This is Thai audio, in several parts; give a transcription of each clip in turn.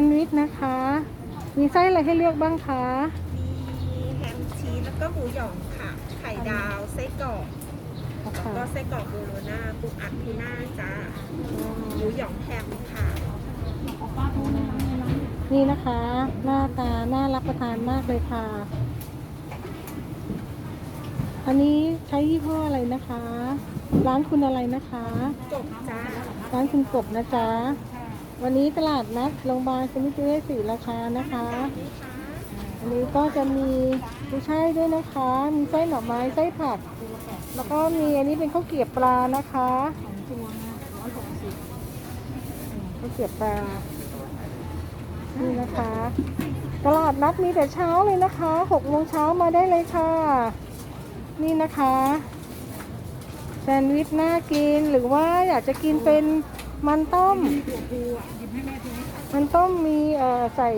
นด์วิชนะคะ มีไส้อะไรให้เลือกบ้างคะ มีแฮมชีสแล้วก็หมูหยองค่ะ ไข่ดาวไส้กรอกค่ะก็ไส้กรอกโบโลน่าปูอัดทูน่าจ้าหมูหยองแฮมค่ะ นี่นะคะ หน้าตา น่ารับประทานมากเลยค่ะ อันนี้ใช้ยี่ห้ออะไรนะคะ ร้านคุณอะไรนะคะ กบจ้า ร้านคุณกบนะจ๊ะ วันนี้ตลาดนัดโรงพยาบาลสมิติเวชศรีราชานะคะ อันนี้ก็จะมีกุ้ยช่ายด้วยนะคะ มีไส้หน่อไม้ไส้ผัก แล้วก็มีอันนี้เป็นข้าวเกรียบปลานะคะข้าวเกรียบปลา นี่นะคะ ตลาดนัดมีแต่เช้าเลยนะคะหกโมงเช้ามาได้เลยค่ะ นี่นะคะ แซนด์วิชน่ากินหรือว่าอยากจะกินเป็น มันต้มมันต้มมีเอ่อใส่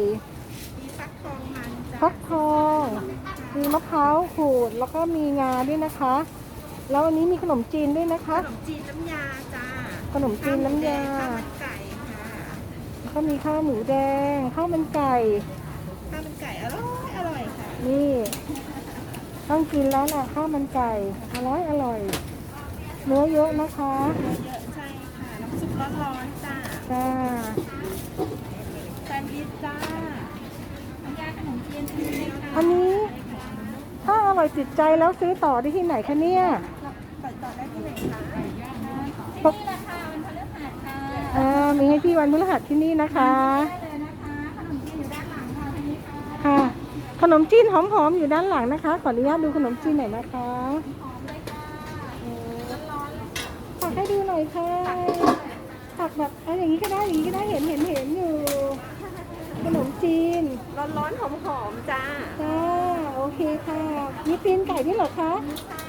มีฟักทองมันจ้าฟักทอง มีมะพร้าวขูดแล้วก็มีงาด้วยนะคะ แล้วอันนี้มีขนมจีนด้วยนะขคะ นมจีนน้ำยาจ้าขนมจีนน้ำยา ข้าวมันไก่ค่ะแล้วก็มีข้าวหมูแดงข้าวมันไก่ ข้าวมันไก่อร่อยอร่อยค่ะนี่ ต้องกินแล้วนะข้าวมันไก่อร่อยอร่อย เนื้อเยอะนะคะ เยอะใช่ค่ะน้ำซุป ร้อนๆจ้าจ้าแซนด์วิชจ้าน้ำยาขนมจีนทะเลค่ะอันนี้ ถ้าอร่อยติดใจแล้วซื้อต่อได้ที่ไหนคะเนี่ยเปิดต่อได้ที่ไหนคะปกอ่ามีให้พี่วันพฤหัสที่นี่นะคะค่ะ ขนมจีนหอมๆอยู่ด้านหลังนะคะ ขออนุญาตดูขนมจีนหน่อยนะคะตักให้ดูหน่อยค่ะ ตักแบบเอาอย่างนี้ก็ได้อย่างนี้ก็ได้เห็นเห็นเห็นอยู่ขนมจีนร้อนๆหอมๆจ้าจ้าโอเคค่ะมีตีนไก่ด้วยเหรอคะม